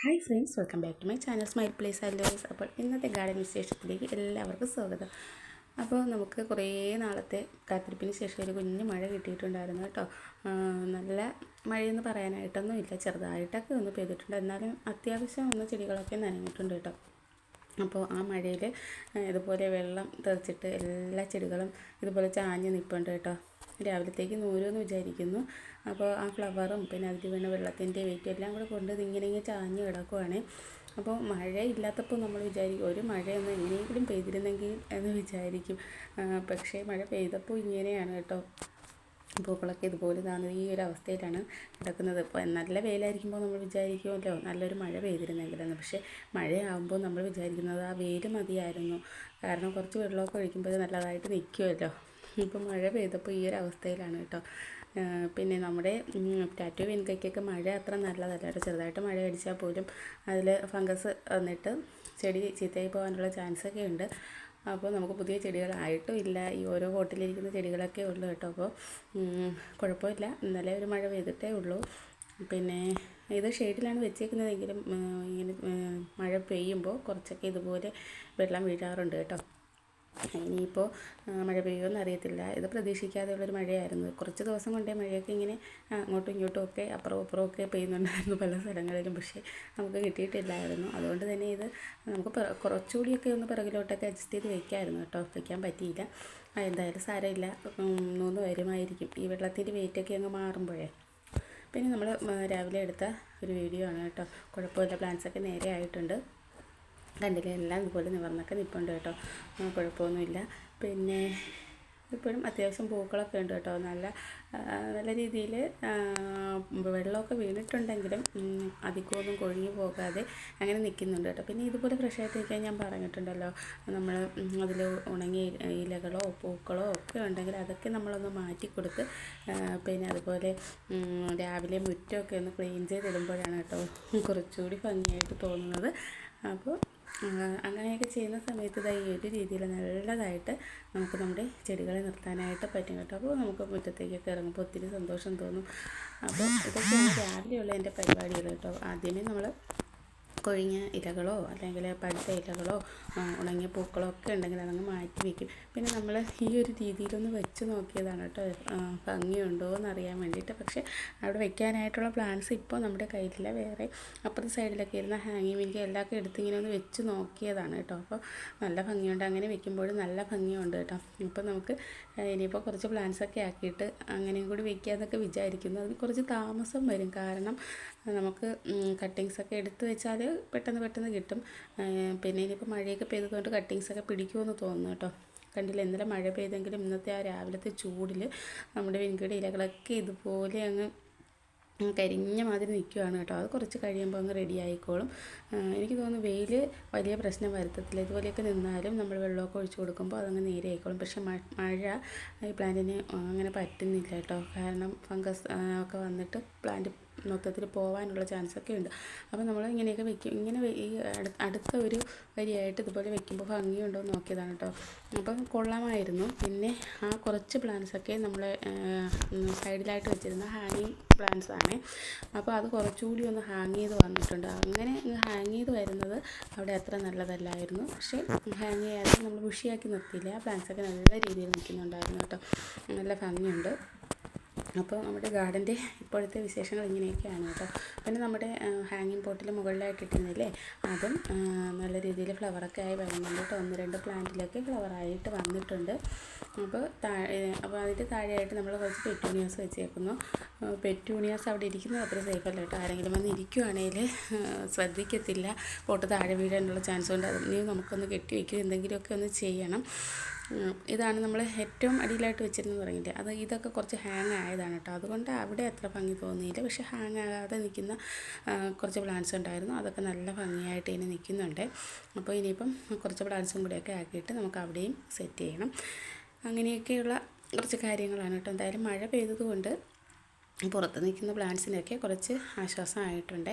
Hi friends welcome back to my channel smile place അല്ലേഴ്സ് അപ്പോൾ ഇന്നത്തെ garden വിശേഷത്തിലേക്ക് എല്ലാവർക്കും സ്വാഗതം. അപ്പോൾ നമുക്ക് കുറേ നാളത്തെ കാത്തിരിപ്പിന് ശേഷം ഒരു കുഞ്ഞ് മഴ കിട്ടിയിട്ടുണ്ടായിരുന്നു കേട്ടോ. നല്ല മഴയെന്ന് പറയാനായിട്ടൊന്നും ഇല്ല ചെറുതായിട്ടൊക്കെ ഒന്ന് പെയ്തിട്ടുണ്ട്. എന്നാലും അത്യാവശ്യം ഒന്ന് ചെടികളൊക്കെ നനഞ്ഞിട്ടുണ്ട് കേട്ടോ. അപ്പോൾ ആ മഴയിൽ ഇതുപോലെ വെള്ളം തെറിച്ചിട്ട് എല്ലാ ചെടികളും ഇതുപോലെ ചാഞ്ഞ് നിൽപ്പുണ്ട് കേട്ടോ. രാവിലത്തേക്ക് നൂരുമെന്ന് വിചാരിക്കുന്നു. അപ്പോൾ ആ ഫ്ലവറും പിന്നെ അതിൽ വീണ വെള്ളത്തിന്റെ വെയിറ്റും എല്ലാം കൂടെ കൊണ്ട് ഇങ്ങനെ ഇങ്ങനെ ചാഞ്ഞ് കിടക്കുവാണ്. അപ്പോൾ മഴ ഇല്ലാത്തപ്പോൾ നമ്മൾ വിചാരിക്കും ഒരു മഴയൊന്നും എങ്ങനെയെങ്കിലും പെയ്തിരുന്നെങ്കിൽ എന്ന് വിചാരിക്കും. പക്ഷേ മഴ പെയ്തപ്പോൾ ഇങ്ങനെയാണ് കേട്ടോ. പൂക്കളൊക്കെ ഇതുപോലെ താന്ന് ഈ ഒരു അവസ്ഥയിലാണ് കിടക്കുന്നത്. ഇപ്പോൾ നല്ല വെയിലായിരിക്കുമ്പോൾ നമ്മൾ വിചാരിക്കുമല്ലോ നല്ലൊരു മഴ പെയ്തിരുന്നെങ്കിലെന്ന്. പക്ഷേ മഴയാകുമ്പോൾ നമ്മൾ വിചാരിക്കുന്നത് ആ വെയിൽ മതിയായിരുന്നു. കാരണം കുറച്ച് വെള്ളമൊക്കെ ഒഴിക്കുമ്പോൾ നല്ലതായിട്ട് നിൽക്കുമല്ലോ. ഇപ്പോൾ മഴ പെയ്തപ്പോൾ ഈ ഒരു അവസ്ഥയിലാണ് കേട്ടോ. പിന്നെ നമ്മുടെ ടാറ്റു വെൻകൈക്കൊക്കെ മഴ അത്ര നല്ലതല്ല. ചെറുതായിട്ട് മഴ അടിച്ചാൽ പോലും അതിൽ ഫംഗസ് വന്നിട്ട് ചെടി ചീത്തയായി പോകാനുള്ള ചാൻസൊക്കെ ഉണ്ട്. അപ്പോൾ നമുക്ക് പുതിയ ചെടികളായിട്ടും ഇല്ല. ഈ ഓരോ ഹോട്ടലിരിക്കുന്ന ചെടികളൊക്കെ ഉള്ളൂ കേട്ടോ. അപ്പോൾ കുഴപ്പമില്ല. ഇന്നലെ ഒരു മഴ പെയ്തിട്ടേ ഉള്ളൂ. പിന്നെ ഇത് ഷെയ്ഡിലാണ് വെച്ചേക്കുന്നതെങ്കിലും ഇങ്ങനെ മഴ പെയ്യുമ്പോൾ കുറച്ചൊക്കെ ഇതുപോലെ വെള്ളം വീഴാറുണ്ട് കേട്ടോ. ഇനിയിപ്പോൾ മഴ പെയ്യുമെന്ന് അറിയത്തില്ല. ഇത് പ്രതീക്ഷിക്കാതെയുള്ളൊരു മഴയായിരുന്നു. കുറച്ച് ദിവസം കൊണ്ടേ മഴയൊക്കെ ഇങ്ങനെ അങ്ങോട്ടും ഇങ്ങോട്ടും ഒക്കെ അപ്പുറവും അപ്പുറവും ഒക്കെ പെയ്യുന്നുണ്ടായിരുന്നു പല സ്ഥലങ്ങളിലും. പക്ഷേ നമുക്ക് കിട്ടിയിട്ടില്ലായിരുന്നു. അതുകൊണ്ട് തന്നെ ഇത് നമുക്ക് കുറച്ചുകൂടിയൊക്കെ ഒന്ന് പിറകിലോട്ടൊക്കെ അഡ്ജസ്റ്റ് ചെയ്ത് വെക്കാമായിരുന്നു കേട്ടോ. വെക്കാൻ പറ്റിയില്ല. എന്തായാലും സാരമില്ല. മൂന്ന് വരുമായിരിക്കും ഈ വെള്ളത്തിന്റെ വെയിറ്റൊക്കെ അങ്ങ് മാറുമ്പോഴേ. പിന്നെ നമ്മൾ രാവിലെ എടുത്ത ഒരു വീഡിയോ ആണ് കേട്ടോ. കുഴപ്പമില്ല. പ്ലാൻസൊക്കെ നേരെ ആയിട്ടുണ്ട്. കണ്ടില്ലേ? എല്ലാം ഇതുപോലെ നിവർന്നൊക്കെ നിൽപ്പുണ്ട് കേട്ടോ. കുഴപ്പമൊന്നുമില്ല. പിന്നെ ഇപ്പോഴും അത്യാവശ്യം പൂക്കളൊക്കെ ഉണ്ട് കേട്ടോ. നല്ല നല്ല രീതിയിൽ വെള്ളമൊക്കെ വീണിട്ടുണ്ടെങ്കിലും അധികമൊന്നും കൊഴിഞ്ഞു പോകാതെ അങ്ങനെ നിൽക്കുന്നുണ്ട് കേട്ടോ. പിന്നെ ഇതുപോലെ ഫ്രഷ് ആയിട്ട് നിൽക്കാൻ ഞാൻ പറഞ്ഞിട്ടുണ്ടല്ലോ. നമ്മൾ അതിൽ ഉണങ്ങിയ ഇലകളോ പൂക്കളോ ഒക്കെ ഉണ്ടെങ്കിൽ അതൊക്കെ നമ്മളൊന്ന് മാറ്റി കൊടുത്ത് പിന്നെ അതുപോലെ രാവിലെ മുറ്റമൊക്കെ ഒന്ന് ക്ലീൻ ചെയ്തിടുമ്പോഴാണ് കേട്ടോ കുറച്ചുകൂടി ഭംഗിയായിട്ട് തോന്നുന്നത്. അപ്പോൾ അങ്ങനെയൊക്കെ ചെയ്യുന്ന സമയത്ത് ഇതാ ഈ രീതിയിൽ നല്ലതായിട്ട് നമുക്ക് നമ്മുടെ ചെടികളെ നിർത്താനായിട്ട് പറ്റും കേട്ടോ. അപ്പോൾ നമുക്ക് മുറ്റത്തേക്കൊക്കെ ഇറങ്ങുമ്പോൾ ഒത്തിരി സന്തോഷം തോന്നും. അപ്പോൾ ഇതൊക്കെയാണ് രാവിലെയുള്ള എന്റെ പരിപാടികൾ കേട്ടോ. ആദ്യമേ നമ്മൾ കൊഴിഞ്ഞ ഇലകളോ അല്ലെങ്കിൽ പഴുത്ത ഇലകളോ ഉണങ്ങിയ പൂക്കളോ ഒക്കെ ഉണ്ടെങ്കിൽ അതങ്ങ് മാറ്റി വയ്ക്കും പിന്നെ നമ്മൾ ഈ ഒരു രീതിയിലൊന്ന് വെച്ച് നോക്കിയതാണ് കേട്ടോ ഭംഗിയുണ്ടോ എന്ന് അറിയാൻ വേണ്ടിയിട്ട്. പക്ഷേ അവിടെ വെക്കാനായിട്ടുള്ള പ്ലാന്റ്സ് ഇപ്പോൾ നമ്മുടെ കയ്യിലില്ല. വേറെ അപ്പുറത്തെ സൈഡിലൊക്കെ ഇരുന്ന ഹാങ്ങിങ് വിങ്കി എല്ലാം എടുത്ത് ഇങ്ങനെ ഒന്ന് വെച്ച് നോക്കിയതാണ് കേട്ടോ. അപ്പോൾ നല്ല ഭംഗിയുണ്ട്. അങ്ങനെ വെക്കുമ്പോൾ നല്ല ഭംഗിയുണ്ട് കേട്ടോ. ഇപ്പോൾ നമുക്ക് ഇനിയിപ്പോൾ കുറച്ച് പ്ലാന്റ്സ് ഒക്കെ ആക്കിയിട്ട് അങ്ങനെയും കൂടി വെക്കാമെന്നൊക്കെ വിചാരിക്കുന്നു. അതിന് കുറച്ച് താമസം വരും. കാരണം നമുക്ക് കട്ടിങ്സൊക്കെ എടുത്ത് വെച്ചാൽ പെട്ടെന്ന് പെട്ടെന്ന് കിട്ടും. പിന്നെ ഇനിയിപ്പോൾ മഴയൊക്കെ പെയ്തതുകൊണ്ട് കട്ടിങ്സ് ഒക്കെ പിടിക്കുമെന്ന് തോന്നുന്നു കേട്ടോ. കണ്ടില്ല? ഇന്നലെ മഴ പെയ്തെങ്കിലും ഇന്നത്തെ ആ രാവിലത്തെ ചൂടിൽ നമ്മുടെ വെൻകിയുടെ ഇലകളൊക്കെ ഇതുപോലെ അങ്ങ് കരിഞ്ഞ മാതിരി നിൽക്കുകയാണ് കേട്ടോ. അത് കുറച്ച് കഴിയുമ്പോൾ അങ്ങ് റെഡി ആയിക്കോളും. എനിക്ക് തോന്നുന്നു വെയിൽ വലിയ പ്രശ്നം വരുത്തത്തില്ല. ഇതുപോലെയൊക്കെ നിന്നാലും നമ്മൾ വെള്ളമൊക്കെ ഒഴിച്ചു കൊടുക്കുമ്പോൾ അതങ്ങ് നേരെ ആയിക്കോളും. പക്ഷേ മഴ ഈ പ്ലാന്റിന് അങ്ങനെ പറ്റുന്നില്ല കേട്ടോ. കാരണം ഫംഗസ് ഒക്കെ വന്നിട്ട് പ്ലാന്റ് മൊത്തത്തിൽ പോകാനുള്ള ചാൻസൊക്കെ ഉണ്ട്. അപ്പോൾ നമ്മൾ ഇങ്ങനെയൊക്കെ വെക്കും. ഇങ്ങനെ ഈ അടുത്ത ഒരു വരിയായിട്ട് ഇതുപോലെ വെക്കുമ്പോൾ ഭംഗിയുണ്ടോ എന്ന് നോക്കിയതാണ് കേട്ടോ. അപ്പം കൊള്ളാമായിരുന്നു. പിന്നെ ആ കുറച്ച് പ്ലാന്റ്സൊക്കെ നമ്മൾ സൈഡിലായിട്ട് വെച്ചിരുന്ന ഹാങ്ങിങ് പ്ലാന്റ്സ് ആണ് അപ്പോൾ അത് കുറച്ചുകൂടി ഒന്ന് ഹാങ് ചെയ്ത് വന്നിട്ടുണ്ട്. അങ്ങനെ ഹാങ് ചെയ്ത് വരുന്നത് അവിടെ അത്ര നല്ലതല്ലായിരുന്നു. പക്ഷേ ഹാങ് ചെയ്യാതെ നമ്മൾ ബുഷിയാക്കി നിർത്തിയില്ല. ആ പ്ലാന്റ്സൊക്കെ നല്ല രീതിയിൽ നിൽക്കുന്നുണ്ടായിരുന്നു കേട്ടോ. നല്ല ഭംഗിയുണ്ട്. അപ്പോൾ നമ്മുടെ ഗാർഡന്റെ ഇപ്പോഴത്തെ വിശേഷങ്ങൾ ഇങ്ങനെയൊക്കെയാണ് കേട്ടോ. പിന്നെ നമ്മുടെ ഹാങ്ങിങ് പോട്ടിൽ മുകളിലായിട്ട് ഇട്ടിരുന്നില്ലേ അതും നല്ല രീതിയിൽ ഫ്ലവറൊക്കെ ആയി വരുന്നുണ്ട് ഒന്ന് രണ്ട് പ്ലാന്റിലൊക്കെ ഫ്ലവറായിട്ട് വന്നിട്ടുണ്ട്. അപ്പോൾ താഴെ അപ്പോൾ അതിന്റെ താഴെയായിട്ട് നമ്മൾ കുറച്ച് പെറ്റൂണിയാസ് വെച്ചേക്കുന്നു. പെറ്റൂണിയാസ് അവിടെ ഇരിക്കുന്നത് അത്ര സേഫ് അല്ല കേട്ടോ. ആരെങ്കിലും വന്ന് ഇരിക്കുവാണെങ്കിൽ ശ്രദ്ധിക്കത്തില്ല. പോട്ട് താഴെ വീഴാനുള്ള ചാൻസ് ഉണ്ട്. അതിന് നമുക്കൊന്ന് കെട്ടി വയ്ക്കുക എന്തെങ്കിലുമൊക്കെ ഒന്ന് ചെയ്യണം. ഇതാണ് നമ്മൾ ഏറ്റവും അടിയിലായിട്ട് വെച്ചിരുന്നത് പറഞ്ഞില്ലേ അത് ഇതൊക്കെ കുറച്ച് ഹാങ് ആയതാണ് കേട്ടോ. അതുകൊണ്ട് അവിടെ അത്ര ഭംഗി തോന്നിയില്ല. പക്ഷേ ഹാങ് ആകാതെ നിൽക്കുന്ന കുറച്ച് പ്ലാന്റ്സ് ഉണ്ടായിരുന്നു. അതൊക്കെ നല്ല ഭംഗിയായിട്ട് ഇനി നിൽക്കുന്നുണ്ട്. അപ്പോൾ ഇനിയിപ്പം കുറച്ച് പ്ലാന്റ്സും കൂടെയൊക്കെ ആക്കിയിട്ട് നമുക്ക് അവിടെയും സെറ്റ് ചെയ്യണം. അങ്ങനെയൊക്കെയുള്ള കുറച്ച് കാര്യങ്ങളാണ് കേട്ടോ. എന്തായാലും മഴ പെയ്തതുകൊണ്ട് പുറത്ത് നിൽക്കുന്ന പ്ലാന്റ്സിനൊക്കെ കുറച്ച് ആശ്വാസമായിട്ടുണ്ട്.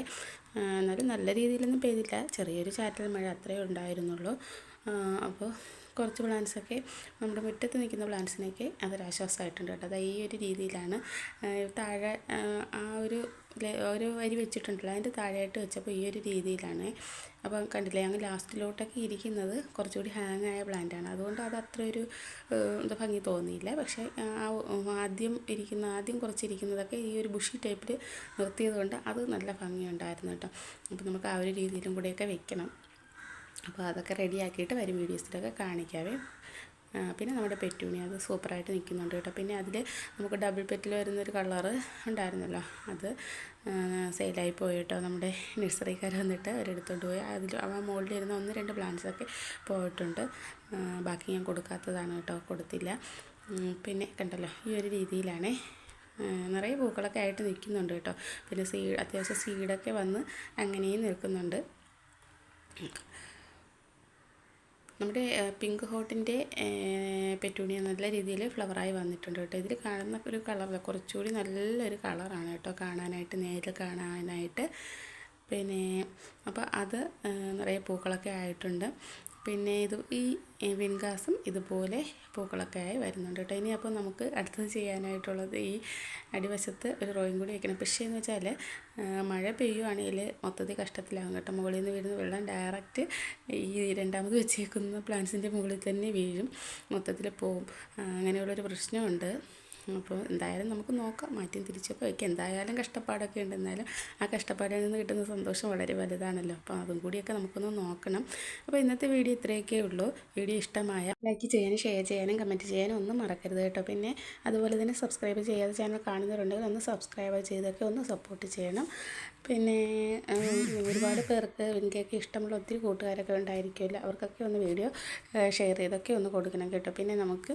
എന്നാലും നല്ല രീതിയിലൊന്നും പെയ്തില്ല. ചെറിയൊരു ചാറ്റൽ മഴ അത്രയേ ഉണ്ടായിരുന്നുള്ളൂ. അപ്പോൾ കുറച്ച് പ്ലാന്റ്സൊക്കെ നമ്മുടെ മുറ്റത്ത് നിൽക്കുന്ന പ്ലാന്റ്സിനൊക്കെ അതൊരാശ്വാസമായിട്ടുണ്ട് കേട്ടോ. അത് ഈ ഒരു രീതിയിലാണ് താഴെ ആ ഒരു ഒരു വരി വെച്ചിട്ടുണ്ടല്ലോ അതിന്റെ താഴെയായിട്ട് വെച്ചപ്പോൾ ഈ ഒരു രീതിയിലാണ്. അപ്പം കണ്ടില്ലേ അങ്ങ് ലാസ്റ്റിലോട്ടൊക്കെ ഇരിക്കുന്നത് കുറച്ചുകൂടി ഹാങ് ആയ പ്ലാന്റാണ്. അതുകൊണ്ട് അത് അത്ര ഒരു എന്താ ഭംഗി തോന്നിയില്ല. പക്ഷേ ആ ആദ്യം ഇരിക്കുന്ന ആദ്യം കുറച്ചിരിക്കുന്നതൊക്കെ ഈ ഒരു ബുഷി ടൈപ്പിൽ നിർത്തിയത് കൊണ്ട് അത് നല്ല ഭംഗിയുണ്ടായിരുന്നു കേട്ടോ. അപ്പോൾ നമുക്ക് ആ ഒരു രീതിയിലും കൂടെയൊക്കെ വെക്കണം. അപ്പോൾ അതൊക്കെ റെഡിയാക്കിയിട്ട് വരും വീഡിയോസിലൊക്കെ കാണിക്കാവേ. പിന്നെ നമ്മുടെ പെറ്റൂണി അത് സൂപ്പറായിട്ട് നിൽക്കുന്നുണ്ട് കേട്ടോ. പിന്നെ അതിൽ നമുക്ക് ഡബിൾ പെറ്റിൽ വരുന്നൊരു കളറ് ഉണ്ടായിരുന്നല്ലോ. അത് സെയിലായി പോയി കേട്ടോ. നമ്മുടെ നഴ്സറിക്കാർ വന്നിട്ട് അവരെടുത്തോണ്ട് പോയി. അതിൽ ആ മുകളിൽ ഇരുന്ന ഒന്ന് രണ്ട് പ്ലാന്റ്സൊക്കെ പോയിട്ടുണ്ട്. ബാക്കി ഞാൻ കൊടുക്കാത്തതാണ് കേട്ടോ. കൊടുത്തില്ല. പിന്നെ കണ്ടല്ലോ ഈ ഒരു രീതിയിലാണ്. നിറയെ പൂക്കളൊക്കെ ആയിട്ട് നിൽക്കുന്നുണ്ട് കേട്ടോ. പിന്നെ സീഡ് അത്യാവശ്യം സീഡൊക്കെ വന്ന് അങ്ങനെയും നിൽക്കുന്നുണ്ട്. നമ്മുടെ പിങ്ക് ഹോട്ടിന്റെ പെറ്റൂണിയ നല്ല രീതിയിൽ ഫ്ലവറായി വന്നിട്ടുണ്ട് കേട്ടോ. ഇതിൽ കാണുന്ന ഒരു കളറില്ല കുറച്ചുകൂടി നല്ലൊരു കളറാണ് കേട്ടോ കാണാനായിട്ട് നേരിൽ കാണാനായിട്ട്. പിന്നെ അപ്പോൾ അത് നിറയെ പൂക്കളൊക്കെ ആയിട്ടുണ്ട്. പിന്നെ ഇത് ഈ വിൻഗാസും ഇതുപോലെ പൂക്കളൊക്കെ ആയി വരുന്നുണ്ട് കേട്ടോ. ഇനി അപ്പോൾ നമുക്ക് അടുത്തത് ചെയ്യാനായിട്ടുള്ളത് ഈ അടിവശത്ത് ഒരു റോയും കൂടി വയ്ക്കണം പക്ഷേ എന്ന് വെച്ചാൽ മഴ പെയ്യുവാണെങ്കിൽ മൊത്തത്തിൽ കഷ്ടത്തിലാകും കേട്ടോ. മുകളിൽ നിന്ന് വീഴുന്ന വെള്ളം ഡയറക്റ്റ് ഈ രണ്ടാമത് വെച്ചേക്കുന്ന പ്ലാന്റ്സിന്റെ മുകളിൽ തന്നെ വീഴും. മൊത്തത്തിൽ പോവും. അങ്ങനെയുള്ളൊരു പ്രശ്നമുണ്ട്. അപ്പോൾ എന്തായാലും നമുക്ക് നോക്കാം. മാറ്റിയും തിരിച്ചപ്പോൾ വയ്ക്കാം. എന്തായാലും കഷ്ടപ്പാടൊക്കെ ഉണ്ട് എന്നാലും ആ കഷ്ടപ്പാടിൽ നിന്ന് കിട്ടുന്ന സന്തോഷം വളരെ വലുതാണല്ലോ. അപ്പോൾ അതും കൂടിയൊക്കെ നമുക്കൊന്ന് നോക്കണം. അപ്പോൾ ഇന്നത്തെ വീഡിയോ ഇത്രയൊക്കെ ഉള്ളൂ. വീഡിയോ ഇഷ്ടമായ ലൈക്ക് ചെയ്യാനും ഷെയർ ചെയ്യാനും കമന്റ് ചെയ്യാനും ഒന്നും മറക്കരുത് കേട്ടോ. പിന്നെ അതുപോലെ തന്നെ സബ്സ്ക്രൈബ് ചെയ്യാതെ ചാനൽ കാണുന്നവരുണ്ടെങ്കിൽ ഒന്ന് സബ്സ്ക്രൈബ് ചെയ്തൊക്കെ ഒന്ന് സപ്പോർട്ട് ചെയ്യണം. പിന്നെ ഒരുപാട് പേർക്ക് എനിക്കൊക്കെ ഇഷ്ടമുള്ള ഒത്തിരി കൂട്ടുകാരൊക്കെ ഉണ്ടായിരിക്കുമല്ലോ. അവർക്കൊക്കെ ഒന്ന് വീഡിയോ ഷെയർ ചെയ്തൊക്കെ ഒന്ന് കൊടുക്കണം കേട്ടോ. പിന്നെ നമുക്ക്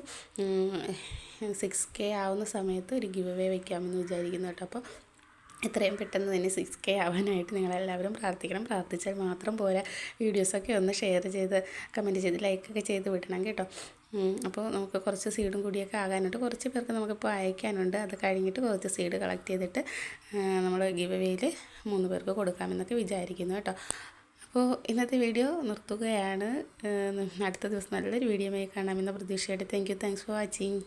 സിക്സ് കെ ആവുന്ന സമയത്ത് ഒരു ഗിവ് അവേ വയ്ക്കാമെന്ന് വിചാരിക്കുന്നു കേട്ടോ. അപ്പോൾ എത്രയും പെട്ടെന്ന് തന്നെ സിക്സ് കെ ആവാനായിട്ട് നിങ്ങളെല്ലാവരും പ്രാർത്ഥിക്കണം. പ്രാർത്ഥിച്ചാൽ മാത്രം പോരാ. വീഡിയോസൊക്കെ ഒന്ന് ഷെയർ ചെയ്ത് കമന്റ് ചെയ്ത് ലൈക്കൊക്കെ ചെയ്ത് വിടണം കേട്ടോ. അപ്പോൾ നമുക്ക് കുറച്ച് സീഡും കൂടിയൊക്കെ ആകാനുണ്ട്. കുറച്ച് പേർക്ക് നമുക്കിപ്പോൾ അയക്കാനുണ്ട്. അത് കഴിഞ്ഞിട്ട് കുറച്ച് സീഡ് കളക്ട് ചെയ്തിട്ട് നമ്മൾ ഗിവ് വേയിൽ മൂന്ന് പേർക്ക് കൊടുക്കാമെന്നൊക്കെ വിചാരിക്കുന്നു കേട്ടോ. അപ്പോൾ ഇന്നത്തെ വീഡിയോ നിർത്തുകയാണ്. അടുത്ത ദിവസം നല്ലൊരു വീഡിയോ കാണാമെന്ന പ്രതീക്ഷയായിട്ട് thank you thanks for watching